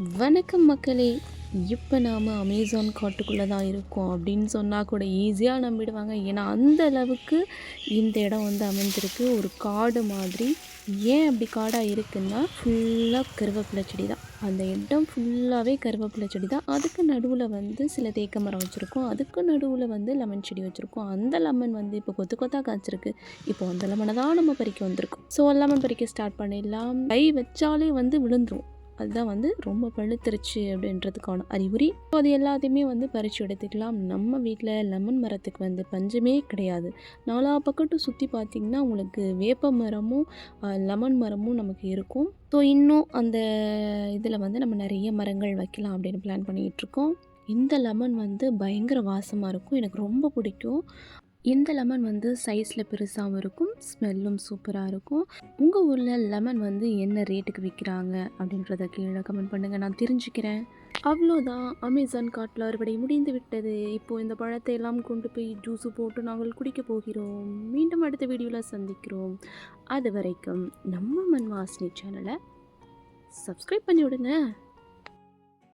வணக்கம் மக்களே. இப்போ நாம் அமேசான் காட்டுக்குள்ளே தான் இருக்கோம் அப்படின்னு சொன்னால் கூட ஈஸியாக நம்பிடுவாங்க. ஏன்னா அந்த அளவுக்கு இந்த இடம் வந்து அமைஞ்சிருக்கு. ஒரு காடு மாதிரி. ஏன் அப்படி காடாக இருக்குன்னா ஃபுல்லாக கருவேப்பிலை செடி தான். அந்த இடம் ஃபுல்லாகவே கருவேப்பிலை செடி தான். அதுக்கு நடுவில் வந்து சில தேக்க மரம் வச்சுருக்கோம். அதுக்கு நடுவில் வந்து லெமன் செடி வச்சுருக்கோம். அந்த லெமன் வந்து இப்போ கொத்து கொத்தாக காய்ச்சிருக்கு. இப்போ அந்த லெமனை தான் நம்ம பறிக்க வந்திருக்கோம். ஸோ லெமன் பறிக்க ஸ்டார்ட் பண்ணிடலாம். கை வச்சாலே வந்து விழுந்துரும். அதுதான் வந்து ரொம்ப பழுத்துருச்சு அப்படின்றதுக்கான அறிகுறி. ஸோ அது எல்லாத்தையுமே வந்து பறித்து எடுத்துக்கலாம். நம்ம வீட்டில் லெமன் மரத்துக்கு வந்து பஞ்சமே கிடையாது. நாலா பக்கட்டும் சுற்றி பார்த்திங்கன்னா உங்களுக்கு வேப்ப மரமும் லெமன் மரமும் நமக்கு இருக்கும். ஸோ இன்னும் அந்த இதில் வந்து நம்ம நிறைய மரங்கள் வைக்கலாம் அப்படின்னு பிளான் பண்ணிகிட்ருக்கோம் இந்த லெமன் வந்து பயங்கர வாசமாக இருக்கும். எனக்கு ரொம்ப பிடிக்கும். இந்த லெமன் வந்து சைஸில் பெருசாகவும் இருக்கும் ஸ்மெல்லும் சூப்பராக இருக்கும். உங்கள் ஊரில் லெமன் வந்து என்ன ரேட்டுக்கு விற்கிறாங்க அப்படின்றத கீழே கமெண்ட் பண்ணுங்கள் நான் தெரிஞ்சுக்கிறேன். அவ்வளோதான். அமேசான் காட்டில் அறுவடை முடிந்து விட்டது. இப்போது இந்த பழத்தை எல்லாம் கொண்டு போய் ஜூஸு போட்டு நாங்கள் குடிக்க போகிறோம். மீண்டும் அடுத்த வீடியோவில் சந்திக்கிறோம். அது வரைக்கும் நம்ம மண் வாசனை சேனலை சப்ஸ்கிரைப் பண்ணி விடுங்க.